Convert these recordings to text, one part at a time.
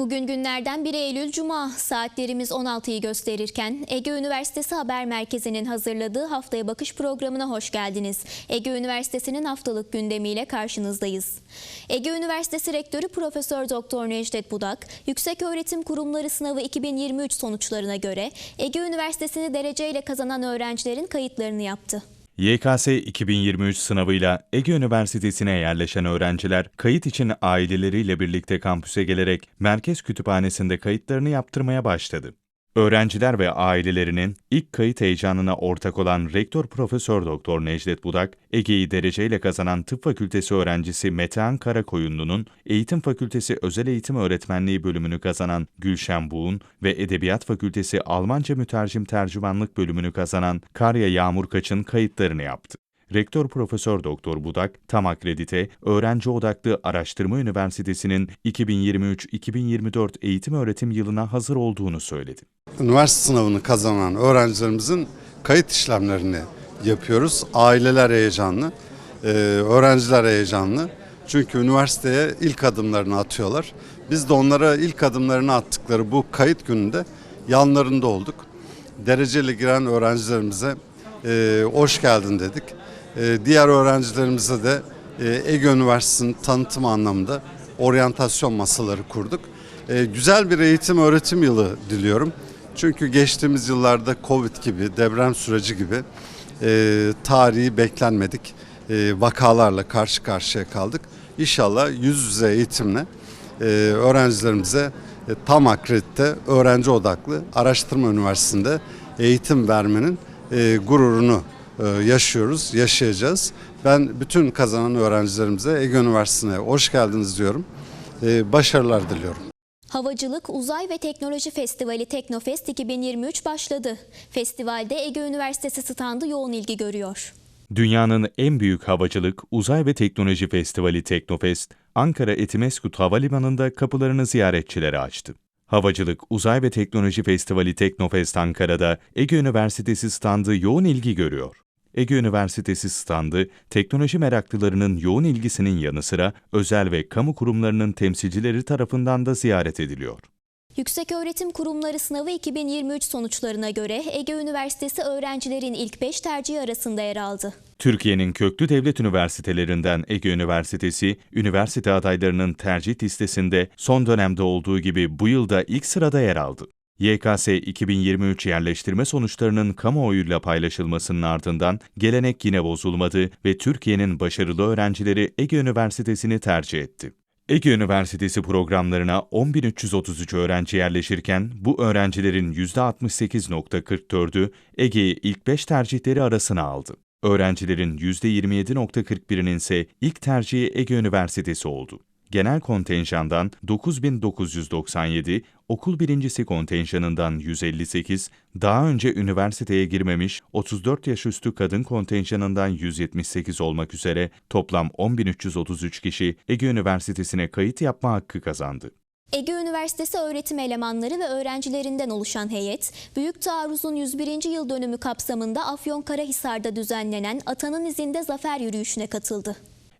Bugün günlerden 1 Eylül Cuma saatlerimiz 16'yı gösterirken Ege Üniversitesi Haber Merkezi'nin hazırladığı Haftaya Bakış programına hoş geldiniz. Ege Üniversitesi'nin haftalık gündemiyle karşınızdayız. Ege Üniversitesi Rektörü Profesör Doktor Necdet Budak, Yükseköğretim Kurumları Sınavı 2023 sonuçlarına göre Ege Üniversitesi'ni dereceyle kazanan öğrencilerin kayıtlarını yaptı. YKS 2023 sınavıyla Ege Üniversitesi'ne yerleşen öğrenciler kayıt için aileleriyle birlikte kampüse gelerek merkez kütüphanesinde kayıtlarını yaptırmaya başladı. Öğrenciler ve ailelerinin ilk kayıt heyecanına ortak olan Rektör Profesör Doktor Necdet Budak, Ege'yi dereceyle kazanan Tıp Fakültesi öğrencisi Metehan Karakoyunlu'nun Eğitim Fakültesi Özel Eğitim Öğretmenliği bölümünü kazanan Gülşen Buğun ve Edebiyat Fakültesi Almanca Mütercim Tercümanlık bölümünü kazanan Karya Yağmur Kaç'ın kayıtlarını yaptı. Rektör Profesör Doktor Budak, tam akredite, öğrenci odaklı Araştırma Üniversitesi'nin 2023-2024 eğitim öğretim yılına hazır olduğunu söyledi. Üniversite sınavını kazanan öğrencilerimizin kayıt işlemlerini yapıyoruz. Aileler heyecanlı, e, öğrenciler heyecanlı. Çünkü üniversiteye ilk adımlarını atıyorlar. Biz de onlara ilk adımlarını attıkları bu kayıt gününde yanlarında olduk. Dereceli giren öğrencilerimize e, hoş geldin dedik. E, diğer öğrencilerimize de e, Ege Üniversitesi'nin tanıtım anlamında oryantasyon masaları kurduk. E, güzel bir eğitim öğretim yılı diliyorum. Çünkü geçtiğimiz yıllarda Covid gibi, deprem süreci gibi e, tarihi beklenmedik e, vakalarla karşı karşıya kaldık. İnşallah yüz yüze eğitimle öğrencilerimize tam akredite, öğrenci odaklı araştırma üniversitesinde eğitim vermenin gururunu yaşıyoruz, yaşayacağız. Ben bütün kazanan öğrencilerimize Ege Üniversitesi'ne hoş geldiniz diyorum. E, başarılar diliyorum. Havacılık, Uzay ve Teknoloji Festivali Teknofest 2023 başladı. Festivalde Ege Üniversitesi standı yoğun ilgi görüyor. Dünyanın en büyük havacılık, uzay ve teknoloji festivali Teknofest, Ankara Etimeskut Havalimanı'nda kapılarını ziyaretçilere açtı. Havacılık, Uzay ve Teknoloji Festivali Teknofest Ankara'da Ege Üniversitesi standı yoğun ilgi görüyor. Ege Üniversitesi standı, teknoloji meraklılarının yoğun ilgisinin yanı sıra özel ve kamu kurumlarının temsilcileri tarafından da ziyaret ediliyor. Yükseköğretim Kurumları Sınavı 2023 sonuçlarına göre Ege Üniversitesi öğrencilerin ilk 5 tercihi arasında yer aldı. Türkiye'nin köklü devlet üniversitelerinden Ege Üniversitesi, üniversite adaylarının tercih listesinde son dönemde olduğu gibi bu yılda ilk sırada yer aldı. YKS 2023 yerleştirme sonuçlarının kamuoyuyla paylaşılmasının ardından gelenek yine bozulmadı ve Türkiye'nin başarılı öğrencileri Ege Üniversitesi'ni tercih etti. Ege Üniversitesi programlarına 10.333 öğrenci yerleşirken bu öğrencilerin %68.44'ü Ege'yi ilk 5 tercihleri arasına aldı. Öğrencilerin %27.41'inin ise ilk tercihi Ege Üniversitesi oldu. Genel kontenjandan 9997, okul birincisi kontenjanından 158, daha önce üniversiteye girmemiş 34 yaş üstü kadın kontenjanından 178 olmak üzere toplam 10.333 kişi Ege Üniversitesi'ne kayıt yapma hakkı kazandı. Ege Üniversitesi öğretim elemanları ve öğrencilerinden oluşan heyet, Büyük Taarruz'un 101. yıl dönümü kapsamında Afyonkarahisar'da düzenlenen Atanın İzinde Zafer Yürüyüşü'ne katıldı.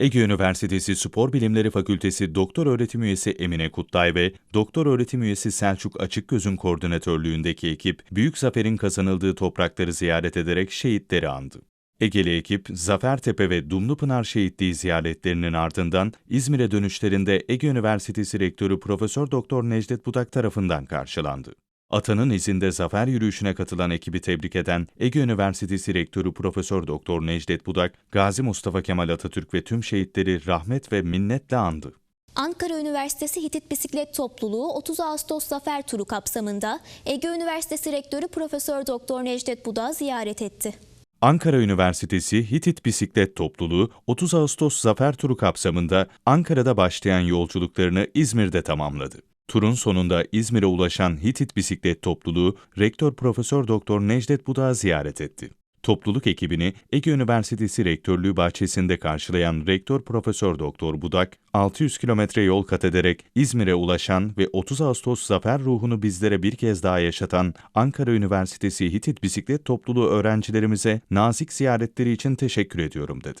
Ege Üniversitesi Spor Bilimleri Fakültesi Doktor Öğretim Üyesi Emine Kutlay ve Doktor Öğretim Üyesi Selçuk Açıkgöz'ün koordinatörlüğündeki ekip, büyük zaferin kazanıldığı toprakları ziyaret ederek şehitleri andı. Egeli ekip, Zafertepe ve Dumlupınar şehitliği ziyaretlerinin ardından İzmir'e dönüşlerinde Ege Üniversitesi Rektörü Profesör Doktor Necdet Budak tarafından karşılandı. Atanın izinde zafer yürüyüşüne katılan ekibi tebrik eden Ege Üniversitesi Rektörü Profesör Doktor Necdet Budak, Gazi Mustafa Kemal Atatürk ve tüm şehitleri rahmet ve minnetle andı. Ankara Üniversitesi Hitit Bisiklet Topluluğu 30 Ağustos Zafer Turu kapsamında Ege Üniversitesi Rektörü Profesör Doktor Necdet Budak'ı ziyaret etti. Ankara Üniversitesi Hitit Bisiklet Topluluğu 30 Ağustos Zafer Turu kapsamında Ankara'da başlayan yolculuklarını İzmir'de tamamladı. Turun sonunda İzmir'e ulaşan Hitit Bisiklet Topluluğu Rektör Profesör Doktor Necdet Budak'ı ziyaret etti. Topluluk ekibini Ege Üniversitesi Rektörlüğü bahçesinde karşılayan Rektör Profesör Doktor Budak, 600 kilometre yol kat ederek İzmir'e ulaşan ve 30 Ağustos zafer ruhunu bizlere bir kez daha yaşatan Ankara Üniversitesi Hitit Bisiklet Topluluğu öğrencilerimize nazik ziyaretleri için teşekkür ediyorum dedi.